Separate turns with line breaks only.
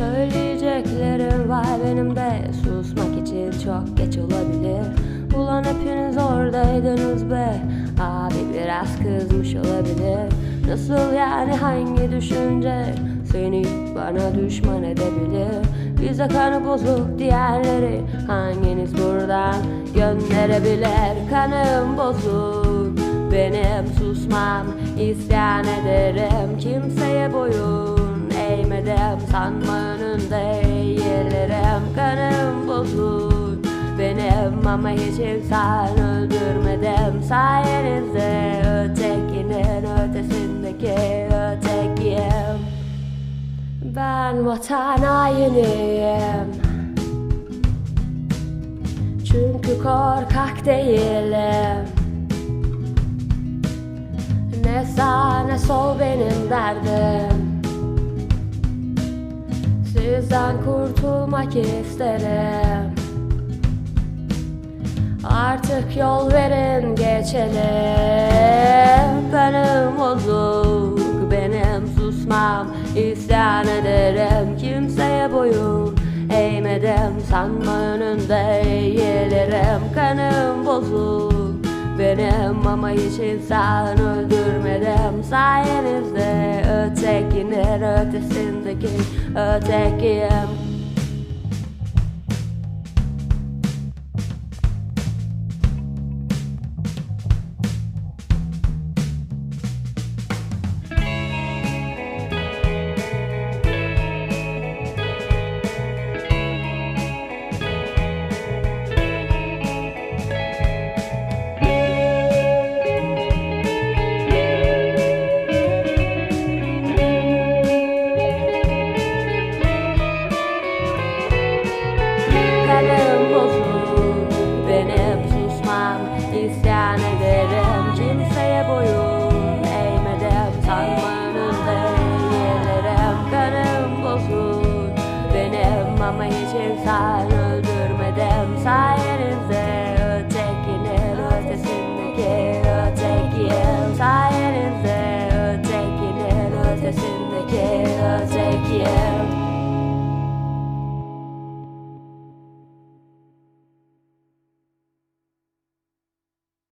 Söyleyeceklerim var. Benim de Susmak için çok geç olabilir. Ulan hepiniz oradaydınız be. Abi biraz kızmış olabilir. Nasıl yani? Hangi düşünce? Seni bana düşman edebilir. Bize kanı bozuk diğerleri Hanginiz buradan gönderebilir? Kanım bozuk. Benim susmam isyan ederim. Kimseye boyun eğmedim Sanma önünde eğilirim Kanım bozuk. Benim ama hiç insan öldürmedim Sayenizde ötekinin ötesindeki ötekiyim. Ben vatan hainiyim. Çünkü korkak değilim. Ne sağ ne sol benim derdim Sizden kurtulmak isterim. Artık yol verin geçelim. Benim bozuk benim susmam. İsyan ederim Kimseye boyun eğmedim. Sanma önünde eğilirim. Kanım bozuk benim ama hiç insan öldürmedim. Sayenizde ötekinin ötesindeki ötekiyim Ama hiç insan öldürmedim. Sayenizde ötekinin ötesindeki